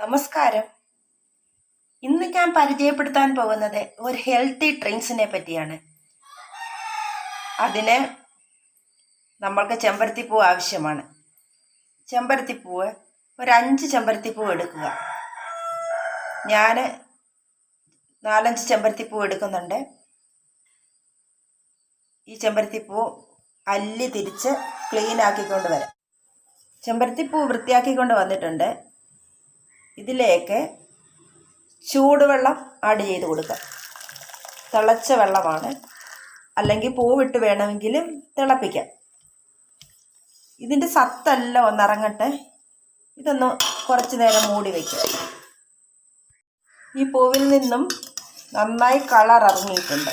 നമസ്കാരം. ഇന്ന് ഞാൻ പരിചയപ്പെടുത്താൻ പോകുന്നത് ഒരു ഹെൽത്തി ഡ്രിങ്ക്സിനെ പറ്റിയാണ്. അതിന് നമ്മൾക്ക് ചെമ്പരത്തിപ്പൂ ആവശ്യമാണ്. ചെമ്പരത്തിപ്പൂവ് ഒരു അഞ്ച് ചെമ്പരത്തിപ്പൂ എടുക്കുക. ഞാൻ നാലഞ്ച് ചെമ്പരത്തിപ്പൂ എടുക്കുന്നുണ്ട്. ഈ ചെമ്പരത്തിപ്പൂ അല്ലി തിരിച്ച് ക്ലീൻ ആക്കിക്കൊണ്ട് വരാം. ചെമ്പരത്തിപ്പൂ വൃത്തിയാക്കിക്കൊണ്ട് വന്നിട്ടുണ്ട്. ഇതിലേക്ക് ചൂടുവെള്ളം ആഡ് ചെയ്ത് കൊടുക്കുക. തിളച്ച വെള്ളമാണ്. അല്ലെങ്കിൽ പൂവിട്ട് വേണമെങ്കിലും തിളപ്പിക്കാം. ഇതിന്റെ സത്തെല്ലാം ഒന്നിറങ്ങട്ടെ ഇതൊന്ന് കുറച്ച് നേരം മൂടി വയ്ക്കുക ഈ പൂവിൽ നിന്നും നന്നായി കളർ ഇറങ്ങിയിട്ടുണ്ട്.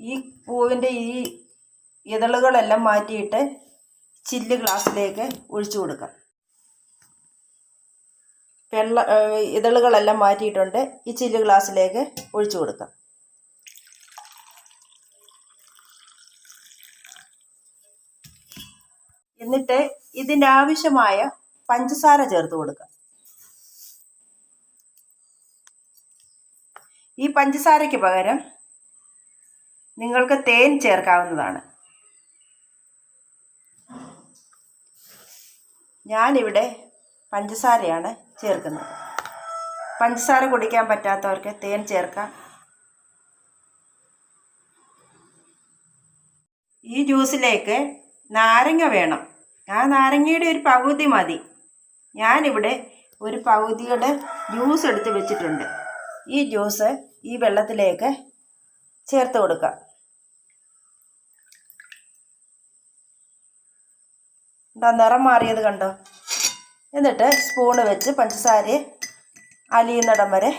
ഈ പൂവിന്റെ ഈ ഇതളുകളെല്ലാം മാറ്റിയിട്ട് ചില്ല് ഗ്ലാസ്സിലേക്ക് ഒഴിച്ചു കൊടുക്കാം. വെള്ള ഇതളുകളെല്ലാം മാറ്റിയിട്ടുണ്ട്. ഈ ചില്ല് ഗ്ലാസ്സിലേക്ക് ഒഴിച്ചു കൊടുക്കാം. എന്നിട്ട് ഇതിന്റെ ആവശ്യമായ പഞ്ചസാര ചേർത്ത് കൊടുക്കാം. ഈ പഞ്ചസാരയ്ക്ക് പകരം നിങ്ങൾക്ക് തേൻ ചേർക്കാവുന്നതാണ്. ഞാനിവിടെ പഞ്ചസാരയാണ് ചേർക്കുന്നത്. പഞ്ചസാര കുടിക്കാൻ പറ്റാത്തവർക്ക് തേൻ ചേർക്കാം. ഈ ജ്യൂസിലേക്ക് നാരങ്ങ വേണം. ആ നാരങ്ങയുടെ ഒരു പകുതി മതി. ഞാനിവിടെ ഒരു പകുതിയുടെ ജ്യൂസ് എടുത്ത് വെച്ചിട്ടുണ്ട്. ഈ ജ്യൂസ് ഈ വെള്ളത്തിലേക്ക് ചേർത്ത് കൊടുക്കാം. എന്താ നിറം മാറിയത് കണ്ടോ? എന്നിട്ട് സ്പൂണ് വെച്ച് പഞ്ചസാരയെ അലിയുന്നിടം വരെ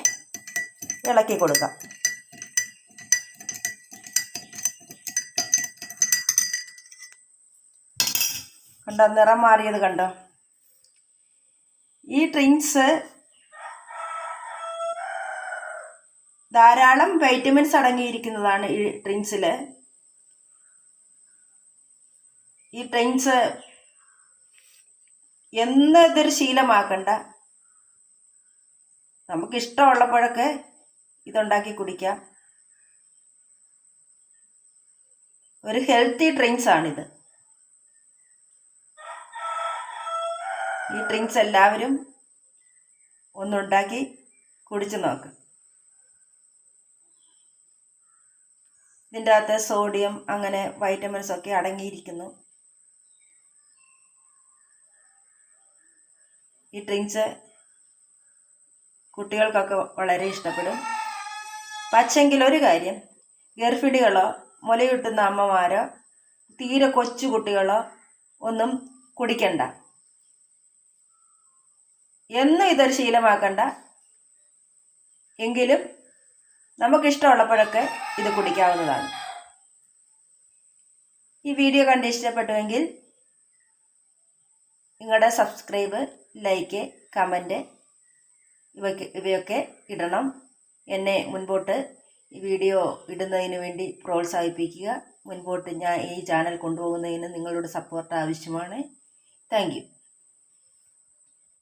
ഇളക്കി കൊടുക്കാം. കണ്ടോ നിറം മാറിയത് കണ്ടോ? ഈ ഡ്രിങ്ക്സ് ധാരാളം വൈറ്റമിൻസ് അടങ്ങിയിരിക്കുന്നതാണ് ഈ ഡ്രിങ്ക്സിൽ ഈ ഡ്രിങ്ക്സ് എന്ന് ഇതൊരു ശീലമാക്കണ്ട. നമുക്ക് ഇഷ്ടമുള്ളപ്പോഴൊക്കെ ഇതുണ്ടാക്കി കുടിക്കാം. ഒരു ഹെൽത്തി ഡ്രിങ്ക്സ് ആണിത്. ഈ ഡ്രിങ്ക്സ് എല്ലാവരും ഒന്നുണ്ടാക്കി കുടിച്ചു നോക്ക്. ഇതിന്റെ അകത്ത് സോഡിയം അങ്ങനെ വൈറ്റമിൻസ് ഒക്കെ അടങ്ങിയിരിക്കുന്നു. ഈ ഡ്രിങ്ക്സ് കുട്ടികൾക്കൊക്കെ വളരെ ഇഷ്ടപ്പെടും. പക്ഷെങ്കിൽ ഒരു കാര്യം ഗർഭിണികളോ മുലയൂട്ടുന്ന അമ്മമാരോ തീരെ കൊച്ചു കുട്ടികളോ ഒന്നും കുടിക്കണ്ട. എന്നും ഇതൊരു ശീലമാക്കണ്ട. എങ്കിലും നമുക്കിഷ്ടമുള്ളപ്പോഴൊക്കെ ഇത് കുടിക്കാവുന്നതാണ്. ഈ വീഡിയോ കണ്ട് ഇഷ്ടപ്പെട്ടുവെങ്കിൽ നിങ്ങളുടെ സബ്സ്ക്രൈബ് ലൈക്ക് കമന്റ് ഇവയ്ക്ക് ഇവയൊക്കെ ഇടണം. എന്നെ മുൻപോട്ട് വീഡിയോ ഇടുന്നതിന് വേണ്ടി പ്രോത്സാഹിപ്പിക്കുക. മുൻപോട്ട് ഞാൻ ഈ ചാനൽ കൊണ്ടുപോകുന്നതിന് നിങ്ങളുടെ സപ്പോർട്ട് ആവശ്യമാണ്. താങ്ക്